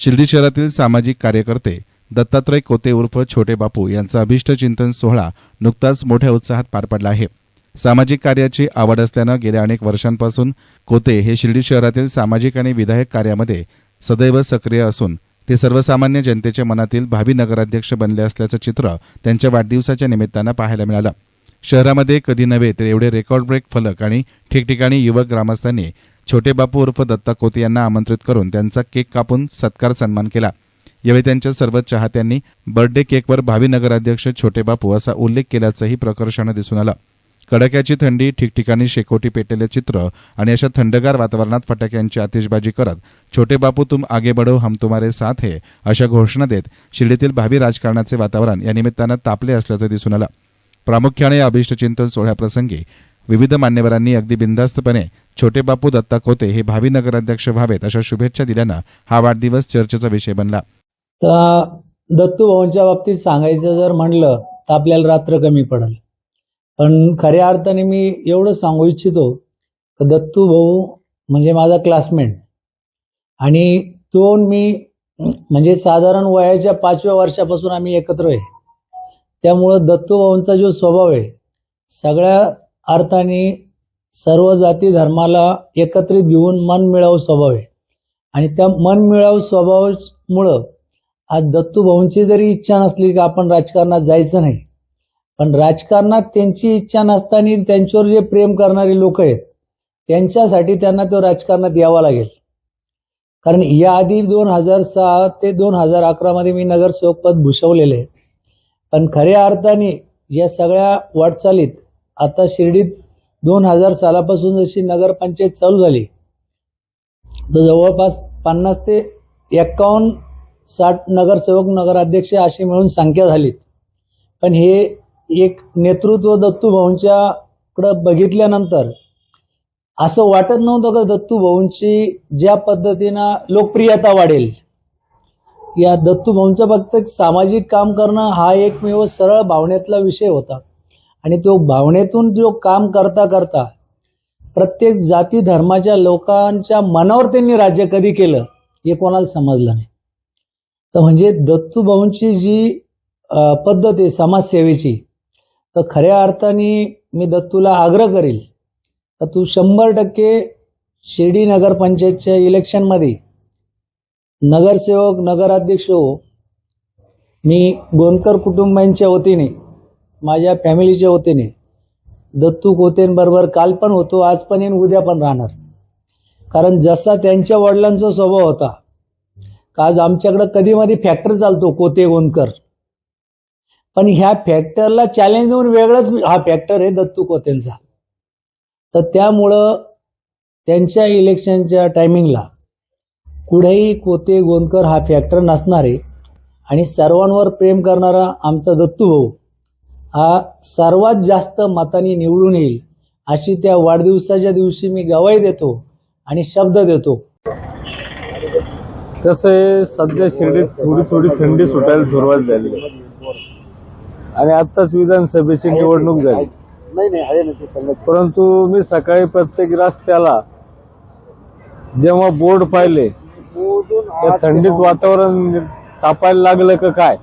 शिर्डी शहरातील सामाजिक कार्यकर्ते दत्तात्रय कोते उर्फ छोटे बापू यांचा अभिष्टचिंतन सोहळा नुकताच मोठ्या उत्साहात पार पडला आहे. सामाजिक कार्याची आवड असल्यानं गेल्या अनेक वर्षांपासून कोते हे शिर्डी शहरातील सामाजिक आणि विधायक कार्यामध्ये सदैव सक्रिय असून ते सर्वसामान्य जनतेच्या मनातील भावी नगराध्यक्ष बनले असल्याचं चित्र त्यांच्या वाढदिवसाच्या निमित्तानं पाहायला मिळालं. शहरामध्ये कधी नव्हे तर एवढे रेकॉर्ड ब्रेक फलक आणि ठिकठिकाणी युवक ग्रामस्थांनी छोटे बापू उर्फ दत्ता कोते यांना आमंत्रित करून त्यांचा केक कापून सत्कार सन्मान केला. यावेळी त्यांच्या सर्व चाहत्यांनी बर्थडे केकवर भावी नगराध्यक्ष छोटे बापू असा उल्लेख केल्याचंही प्रकर्षानं दिसून आलं. कडाक्याची थंडी ठिकठिकाणी शेकोटी पेटलेले चित्र आणि अशा थंडगार वातावरणात फटाक्यांची आतिषबाजी करत छोटे बापू तुम आगे बढो हम तुम्हारे साथ हे अशा घोषणा देत शिर्डीतील भावी राजकारणाचे वातावरण या निमित्तानं तापले असल्याचं दिसून आलं. प्रामुख्याने अभिष्टचिंतन चिंतन सोहळ्याप्रसंगी विविध मान्यवरांनी अगदी बिनधास्तपणे छोटे बापू दत्ता खोते हे भावी नगराध्यक्ष व्हावेत अशा शुभेच्छा दिल्यानं हा वाढदिवस चर्चेचा विषय बनला. तर दत्तू भवनच्या बाबतीत सांगायचं जर म्हणलं तर आपल्याला रात्र कमी पडेल. पण खऱ्या अर्थाने मी एवढं सांगू इच्छितो की दत्तू भाऊ म्हणजे माझा क्लासमेट आणि तो मी म्हणजे साधारण वयाच्या पाचव्या वर्षापासून आम्ही एकत्र आहे. त्यामुळं दत्तू भाऊंचा जो स्वभाव आहे सगळ्या अर्थाने सर्व जाती धर्माला एकत्रित घेऊन मन मिळावू स्वभाव आहे. आणि त्या मन मिळावू स्वभावामुळं आज दत्तूभाऊंची जरी इच्छा नसली की आपण राजकारणात जायचं नाही पण राजकारणात त्यांची इच्छा नसताना त्यांच्यावर जे प्रेम करणारे लोक आहेत त्यांच्यासाठी त्यांना तो राजकारणात यावा लागेल. कारण याआधी दोन हजार सहा ते दोन हजार अकरामध्ये मी नगरसेवकपद भूषवलेले भूषवलेलं आहे. पण खऱ्या अर्थाने या सगळ्या वाटचालीत आता शिर्डीत दोन हजार सालापासून जशी नगरपंचायत चालू झाली तर जवळपास पन्नास ते एक्कावन्न साठ नगरसेवक नगराध्यक्ष अशी मिळून संख्या झालीत. पण हे एक नेतृत्व दत्तू भाऊंच्याकडं बघितल्यानंतर असं वाटत नव्हतं का दत्तू भाऊंची ज्या पद्धतीनं लोकप्रियता वाढेल. या दत्तू भाऊंचं फक्त एक सामाजिक काम करणं हा एकमेव सरळ भावनेतला विषय होता. आणि तो भावनेतून जो काम करता करता प्रत्येक जाती धर्माच्या लोकांच्या मनावर त्यांनी राज्य कधी केलं हे कोणाला समजलं नाही. तर म्हणजे दत्तू भाऊंची जी पद्धत आहे समाजसेवेची तर खऱ्या अर्थाने मी दत्तूला आग्रह करेल तर तू शंभर टक्के शिर्डी नगरपंचायतच्या इलेक्शनमध्ये नगरसेवक नगराध्यक्ष हो. मी गोंदकर कुटुंबांच्या वतीने माझ्या फॅमिलीच्या वतीने दत्तू कोतेंबरोबर काल पण होतो आज पण येईन उद्या पण राहणार. कारण जसा त्यांच्या वडिलांचा स्वभाव होता का आज आमच्याकडं कधी मधी फॅक्टर चालतो कोते गोंदकर पण ह्या फॅक्टरला चॅलेंज देऊन वेगळाच हा फॅक्टर आहे दत्तू कोतेंचा तर त्यामुळं त्यांच्या इलेक्शनच्या टायमिंगला कुठेही कोते गोंदकर हा फॅक्टर नसणार आहे आणि सर्वांवर प्रेम करणारा आमचा दत्तू भाऊ हा सर्वात जास्त मतांनी निवडून येईल अशी त्या वाढदिवसाच्या दिवशी मी गवाही देतो आणि शब्द देतो. कसं आहे सध्या शिर्डीत थोडी थोडी थंडी सुटायला सुरुवात झाली. आणि आत्ताच विधानसभेची निवडणूक झाली. परंतु मी सकाळी प्रत्येक रस्त्याला जेव्हा बोर्ड पाहिले थंडीत वातावरण तापायला लागलं का काय?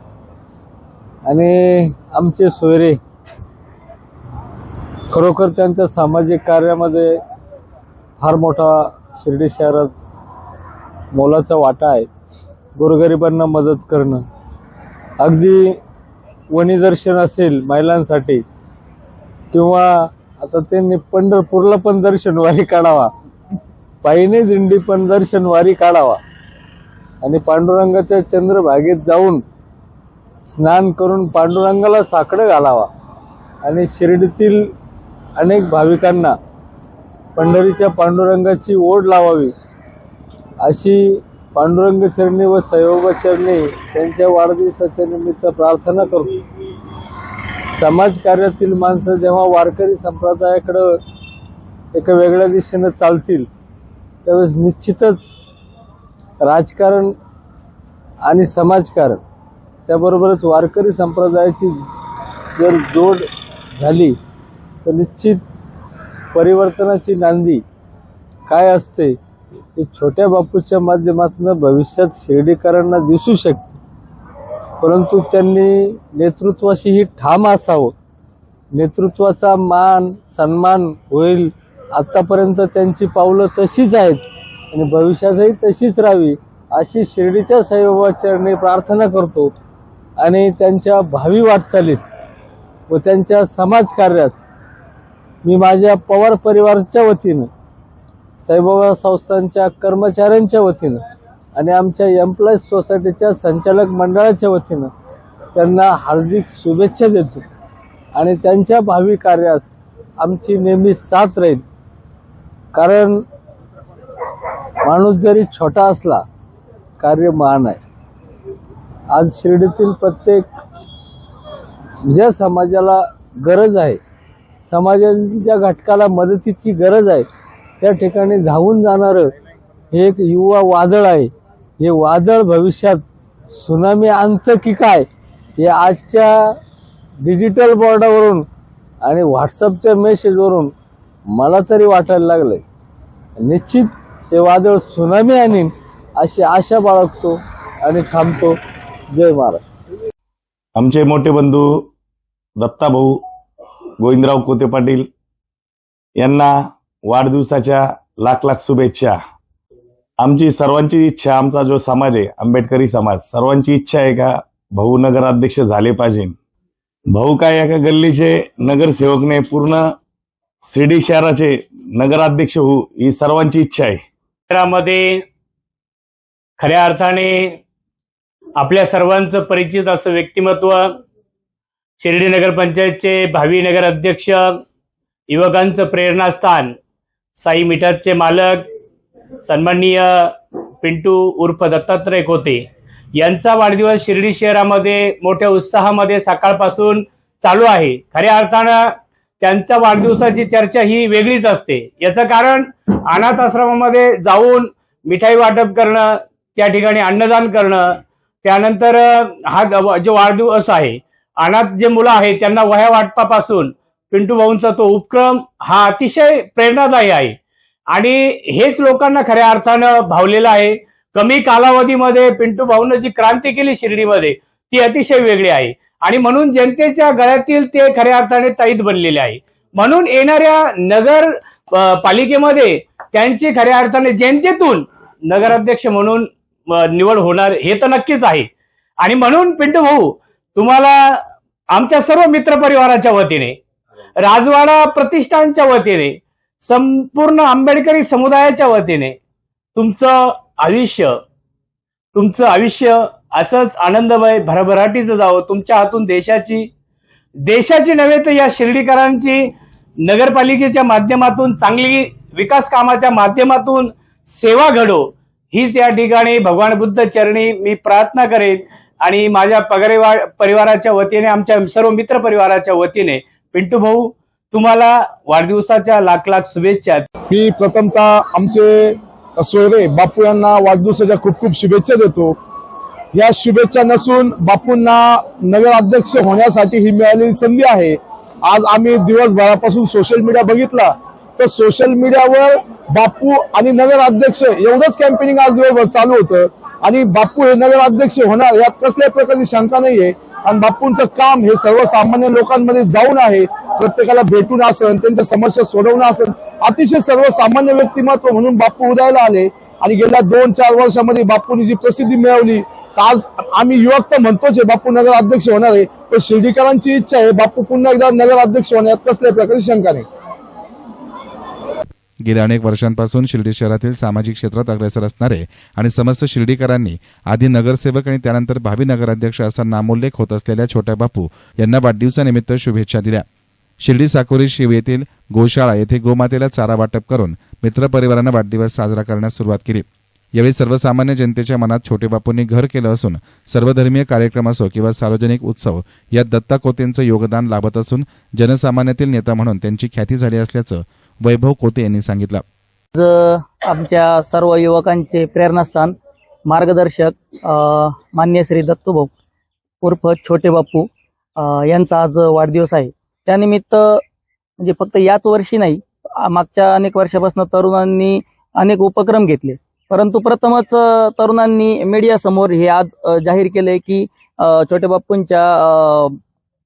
आणि आमचे सोयरे खरोखर त्यांच्या सामाजिक कार्यामध्ये फार मोठा शिर्डी शहरात मोलाचा वाटा आहे. गोरगरिबांना मदत करणं. अगदी वनीदर्शन असेल महिलांसाठी किंवा आता त्यांनी पंढरपूरला पण दर्शन वारी काढावा. पायीने दिंडी पण दर्शन वारी काढावा. आणि पांडुरंगाच्या चंद्रभागेत जाऊन स्नान करून पांडुरंगाला साकडं घालावा. आणि शिर्डीतील अनेक भाविकांना पंढरीच्या पांडुरंगाची ओढ लावावी. अशी पांडुरंग चरणी व सैवबा चरणी त्यांच्या वाढदिवसाच्या निमित्त प्रार्थना करतो समाजकार्यातील माणसं जेव्हा वारकरी संप्रदायाकडं एका वेगळ्या दिशेनं चालतील त्यावेळेस निश्चितच राजकारण आणि समाजकारण त्याबरोबरच वारकरी संप्रदायाची जर जोड झाली तर निश्चित परिवर्तनाची नांदी काय असते हे छोट्या बापूच्या माध्यमातून भविष्यात शिर्डीकरांना दिसू शकते. परंतु त्यांनी नेतृत्वाशी ही ठाम असावं. नेतृत्वाचा मान सन्मान होईल. आत्तापर्यंत त्यांची पावलं तशीच आहेत आणि भविष्यातही तशीच राहावी अशी शिर्डीच्या साईबाबाचरणी प्रार्थना करतो. आणि त्यांच्या भावी वाटचालीत व त्यांच्या समाजकार्यात मी माझ्या पवार परिवाराच्या वतीनं साईबाबा संस्थांच्या कर्मचाऱ्यांच्या वतीनं आणि आमच्या एम्प्लॉईज सोसायटीच्या संचालक मंडळाच्या वतीनं त्यांना हार्दिक शुभेच्छा देतो. आणि त्यांच्या भावी कार्यास आमची नेहमी साथ राहील. कारण माणूस जरी छोटा असला कार्य महान आहे. आज शिर्डीतील प्रत्येक ज्या समाजाला गरज आहे समाजातील ज्या घटकाला मदतीची गरज आहे त्या ठिकाणी धावून जाणारं हे एक युवा वादळ आहे. हे वादळ भविष्यात सुनामी आणतं की काय हे आजच्या डिजिटल बोर्डावरून आणि व्हॉट्सअपच्या मेसेजवरून मला तरी वाटायला लागलंय. निश्चित हे वादळ सुनामी आणीन अशी आशा बाळगतो आणि थांबतो. जय महाराष्ट्र आमचे मोठे बंधू दत्ताभाऊ गोविंदराव कोते पाटील यांना वाढदिवसाच्या लाख लाख शुभेच्छा. आमची सर्वांची इच्छा आमचा जो समाज आहे आंबेडकरी समाज सर्वांची इच्छा आहे का भाऊ नगराध्यक्ष झाले पाहिजे. भाऊ काय एका गल्लीचे नगरसेवक नाही पूर्ण शिर्डी शहराचे नगराध्यक्ष होऊ ही सर्वांची इच्छा आहे. शहरामध्ये खऱ्या अर्थाने आपल्या सर्वांचं परिचित असं व्यक्तिमत्व शिर्डी नगरपंचायतचे भावी नगर अध्यक्ष युवकांचं प्रेरणास्थान साई मिठाचे मालक सन्माननीय पिंटू उर्फ दत्तात्रय कोते. यांचा वाढदिवस शिर्डी शहरामध्ये मोठ्या उत्साहामध्ये सकाळपासून चालू आहे. खऱ्या अर्थानं त्यांच्या वाढदिवसाची चर्चा ही वेगळीच असते. याचं कारण अनाथ आश्रमामध्ये जाऊन मिठाई वाटप करणं त्या ठिकाणी अन्नदान करणं त्यानंतर हा जो वाढदिवस आहे अनाथ जे मुलं आहेत त्यांना वह्या वाटपापासून पिंटू भाऊंचा तो उपक्रम हा अतिशय प्रेरणादायी आहे. आणि हेच लोकांना खऱ्या अर्थानं भावलेलं आहे. कमी कालावधीमध्ये पिंटू भाऊनं जी क्रांती केली शिर्डीमध्ये ती अतिशय वेगळी आहे. आणि म्हणून जनतेच्या गळ्यातील ते खऱ्या अर्थाने ताईत बनलेले आहे. म्हणून येणाऱ्या नगर पालिकेमध्ये त्यांची खऱ्या अर्थाने जनतेतून नगराध्यक्ष म्हणून निवड होणार हे तर नक्कीच आहे. आणि म्हणून पिंटू भाऊ तुम्हाला आमच्या सर्व मित्र परिवाराच्या वतीने राजवाडा प्रतिष्ठानच्या वतीने संपूर्ण आंबेडकरी समुदायाच्या वतीने तुमचं आयुष्य तुमचं आयुष्य असंच आनंदमय भरभराटीचं जावं तुमच्या हातून देशाची देशाची नव्हे तर या शिर्डीकरांची नगरपालिकेच्या माध्यमातून चांगली विकास कामाच्या माध्यमातून सेवा घडो हीच या ठिकाणी भगवान बुद्ध चरणी मी प्रार्थना करेन. आणि माझ्या पगरेवा परिवाराच्या वतीने आमच्या सर्व मित्र परिवाराच्या वतीने पिंटू भाऊ तुम्हाला वाढदिवसाच्या लाख लाख शुभेच्छा. मी प्रथमतः आमचे सोयरे बापू यांना वाढदिवसाच्या खूप खूप शुभेच्छा देतो. या शुभेच्छा नसून बापूंना नगराध्यक्ष होण्यासाठी ही मिळालेली संधी आहे. आज आम्ही दिवसभरापासून सोशल मीडिया बघितला. तर सोशल मीडियावर बापू आणि नगराध्यक्ष एवढंच कॅम्पेनिंग आज दिवसभर चालू होतं. आणि बापू हे नगराध्यक्ष होणार यात कसल्याही प्रकारची शंका नाहीये. आणि बापूंचं काम हे सर्वसामान्य लोकांमध्ये जाऊन आहे. प्रत्येकाला भेटून असन त्यांच्या समस्या सोडवणं असन अतिशय सर्वसामान्य व्यक्तिमत्व म्हणून बापू उदयाला आले. आणि गेल्या दोन चार वर्षामध्ये बापूंनी जी प्रसिद्धी मिळवली तर आज आम्ही युवक तर म्हणतोच आहे बापू नगराध्यक्ष होणार आहे. पण शिर्डीकरांची इच्छा आहे बापू पुन्हा एकदा नगर अध्यक्ष होण्यात कसल्याही प्रकारची शंका नाही. गेल्या अनेक वर्षांपासून शिर्डी शहरातील सामाजिक क्षेत्रात अग्रेसर असणारे आणि समस्त शिर्डीकरांनी आधी नगरसेवक आणि त्यानंतर भावी नगराध्यक्ष असा नामोल्लेख होत असलेल्या छोट्या बापू यांना वाढदिवसानिमित्त शुभेच्छा दिल्या. शिर्डी साकोरी शिव येथील गोशाळा येथे गोमातेला चारा वाटप करून मित्रपरिवारानं वाढदिवस साजरा करण्यास सुरुवात केली. यावेळी सर्वसामान्य जनतेच्या मनात छोटे बापूंनी घर केलं असून सर्वधर्मीय कार्यक्रम असो किंवा सार्वजनिक उत्सव यात दत्ता कोतेंचं योगदान लाभत असून जनसामान्यातील नेता म्हणून त्यांची ख्याती झाली असल्याचं वैभव कोते यांनी सांगितलं. आज आमच्या सर्व युवकांचे प्रेरणास्थान मार्गदर्शक मान्य श्री दत्तूभाऊ उर्फ छोटे बाप्पू यांचा आज वाढदिवस आहे. त्यानिमित्त म्हणजे फक्त याच वर्षी नाही मागच्या अनेक वर्षापासून तरुणांनी अनेक उपक्रम घेतले. परंतु प्रथमच तरुणांनी तरुणांनी मीडियासमोर हे आज जाहीर केले की छोटे बाप्पूंच्या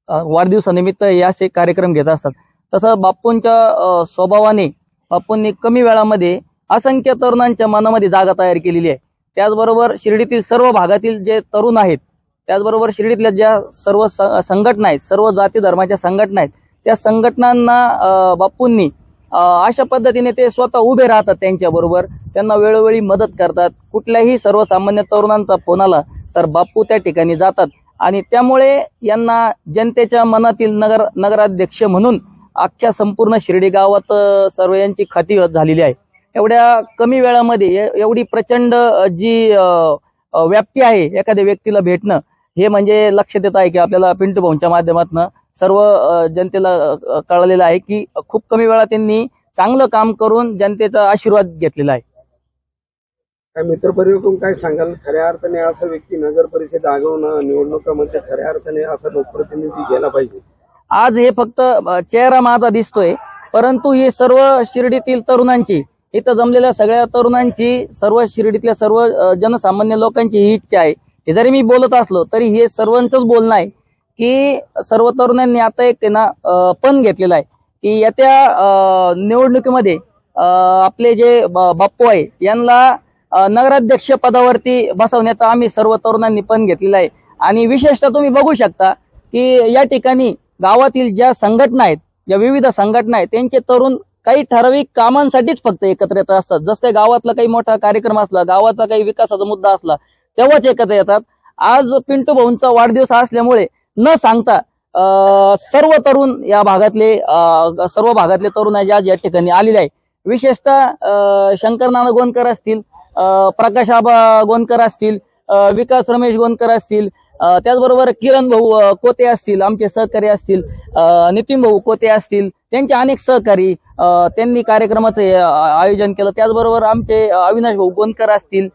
वाढदिवसानिमित्त हे असे कार्यक्रम घेत असतात. तसं बाप्पूंच्या स्वभावाने बाप्पूंनी कमी वेळामध्ये असंख्य तरुणांच्या मनामध्ये जागा तयार केलेली आहे. त्याचबरोबर शिर्डीतील सर्व भागातील जे तरुण आहेत त्याचबरोबर शिर्डीतल्या ज्या सर्व संघटना आहेत सर्व जाती धर्माच्या संघटना आहेत त्या संघटनांना बाप्पूंनी बापूंनी अशा पद्धतीने ते स्वतः उभे राहतात त्यांच्याबरोबर त्यांना वेळोवेळी मदत करतात. कुठल्याही सर्वसामान्य तरुणांचा फोन आला तर बापू त्या ठिकाणी जातात. आणि त्यामुळे यांना जनतेच्या मनातील नगर नगराध्यक्ष म्हणून अख्ख्या संपूर्ण शिर्डी गावात सर्व यांची खाती झालेली आहे. एवढ्या कमी वेळामध्ये एवढी प्रचंड जी व्याप्ती आहे एखाद्या व्यक्तीला भेटणं हे म्हणजे लक्ष देत आहे की आपल्याला पिंटू भाऊंच्या माध्यमातून सर्व जनतेला कळलेलं आहे की खूप कमी वेळा त्यांनी चांगलं काम करून जनतेचा आशीर्वाद घेतलेला आहे. काय मित्र परिवर्तन काय सांगाल? खऱ्या अर्थाने असं व्यक्ती नगर परिषद आगवणं निवडणुकामध्ये म्हणजे खऱ्या अर्थाने असा लोकप्रतिनिधी गेला पाहिजे. आज हे फक्त चेहरा माझा दिसतोय परंतु ही सर्व शिर्डीतील तरुणांची इथं जमलेल्या सगळ्या तरुणांची सर्व शिर्डीतल्या सर्व जनसामान्य लोकांची ही इच्छा आहे. हे जरी मी बोलत असलो तरी हे सर्वांचंच बोलणं आहे की सर्व तरुणांनी आता एक त्यांना पण घेतलेला आहे की येत्या निवडणुकीमध्ये आपले जे ब- बाप्पू आहे यांना नगराध्यक्ष पदावरती बसवण्याचा आम्ही सर्व तरुणांनी पण घेतलेला आहे. आणि विशेषतः तुम्ही बघू शकता की या ठिकाणी गावातील ज्या संघटना आहेत ज्या विविध संघटना आहेत त्यांचे तरुण काही ठराविक कामांसाठीच फक्त एकत्र येत असतात जसं काही गावातला काही मोठा कार्यक्रम असला गावाचा काही विकासाचा मुद्दा असला तेव्हाच एकत्र येतात. आज पिंटू भाऊंचा वाढदिवस असल्यामुळे न सांगता सर्व तरुण या भागातले सर्व भागातले तरुण आहे ज्या या ठिकाणी आलेले आहे विशेषतः शंकरनाना शंकर गोंदकर असतील प्रकाश आबा गोंदकर असतील विकास रमेश गोंदकर असतील त्याचबरोबर किरण भाऊ कोते असतील आमचे सहकारी असतील नितीन भाऊ कोते असतील त्यांचे अनेक सहकारी त्यांनी कार्यक्रमाचं आयोजन केलं. त्याचबरोबर आमचे अविनाश भाऊ गोंदकर असतील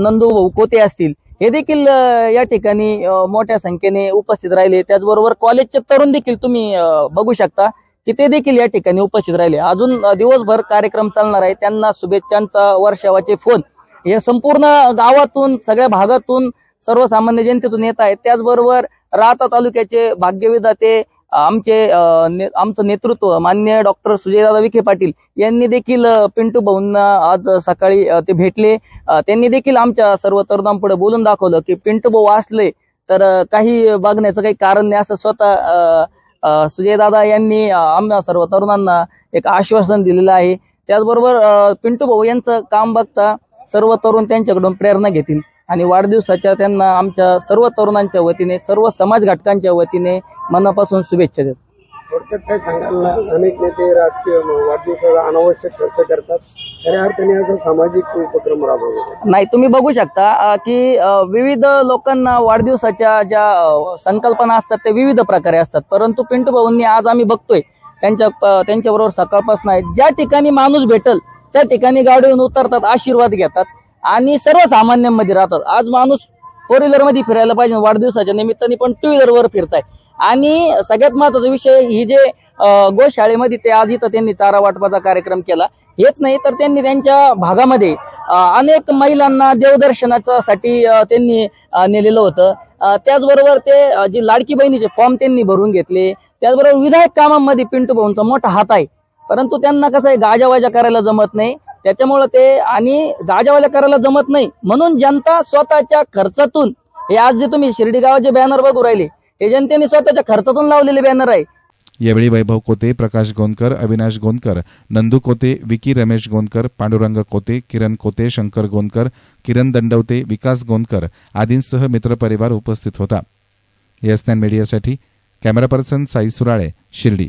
नंदू भाऊ कोते असतील हे देखील या ठिकाणी मोठ्या संख्येने उपस्थित राहिले. त्याचबरोबर कॉलेजचे तरुण देखील तुम्ही बघू शकता की ते देखील या ठिकाणी उपस्थित राहिले. अजून दिवसभर कार्यक्रम चालणार आहे. त्यांना शुभेच्छांचा वर्षावाचे फोन. हे संपूर्ण गावातून सगळ्या भागातून सर्वसामान्य जनतेतून येत आहेत. त्याचबरोबर राहता तालुक्याचे भाग्यविधाते आमचे ने- आमचं नेतृत्व मान्य डॉक्टर सुजयदादा विखे पाटील यांनी देखील पिंटू भाऊंना आज सकाळी ते भेटले. त्यांनी देखील आमच्या सर्व तरुणांपुढे बोलून दाखवलं की पिंटू भाऊ असले तर काही बघण्याचं काही कारण नाही. असं स्वतः सुजयदादा यांनी अं, आम्हा सर्व तरुणांना एक आश्वासन दिलेलं आहे. त्याचबरोबर पिंटू भाऊ यांचं काम बघता सर्व तरुण त्यांच्याकडून प्रेरणा घेतील. आणि वाढदिवसाच्या त्यांना आमच्या सर्व तरुणांच्या वतीने सर्व समाज घटकांच्या वतीने मनापासून शुभेच्छा देतो. थोडक्यात काय सांगाल ना अनेक नेते राजकीय वाढदिवसाला अनावश्यक खर्च करतात. खऱ्या अर्थाने असा सामाजिक उपक्रम राबवतात नाही तुम्ही बघू शकता की विविध लोकांना वाढदिवसाच्या ज्या संकल्पना असतात ते विविध प्रकारे असतात. परंतु पिंटू भाऊंनी आज आम्ही बघतोय त्यांच्या त्यांच्याबरोबर सकाळपासून आहे. ज्या ठिकाणी माणूस भेटल त्या ठिकाणी गाडीवरून उतरतात आशीर्वाद घेतात. आणि सर्वसामान्यांमध्ये राहतात. आज माणूस फोर व्हीलरमध्ये फिरायला पाहिजे. वाढदिवसाच्या निमित्ताने पण टू व्हीलर वर फिरताय. आणि सगळ्यात महत्त्वाचा विषय ही जे गोशाळेमध्ये ते आज इथं त्यांनी चारा वाटपाचा कार्यक्रम केला हेच नाही तर त्यांनी त्यांच्या भागामध्ये अनेक महिलांना देवदर्शनाच्यासाठी त्यांनी नेलेलं होतं. त्याचबरोबर ते जी लाडकी बहिणीचे फॉर्म त्यांनी भरून घेतले. त्याचबरोबर विधायक कामांमध्ये पिंटू भाऊंचा मोठा हात आहे. परंतु त्यांना कसं आहे गाजावाजा करायला जमत नाही. त्याच्यामुळं ते आणि गाजावाल्या करायला जमत नाही. म्हणून जनता स्वतःच्या खर्चातून हे आज जे तुम्ही शिर्डी गावाचे बॅनर बघू राहिले हे जनतेने स्वतःच्या खर्चातून लावलेले बॅनर आहे. यावेळी वैभव कोते प्रकाश गोंदकर अविनाश गोंदकर नंदू कोते विकी रमेश गोंदकर पांडुरंग कोते किरण कोते शंकर गोंदकर किरण दंडवते विकास गोंदकर आदींसह मित्रपरिवार उपस्थित होता. एस मीडियासाठी कॅमेरा पर्सन साई सुराळे शिर्डी.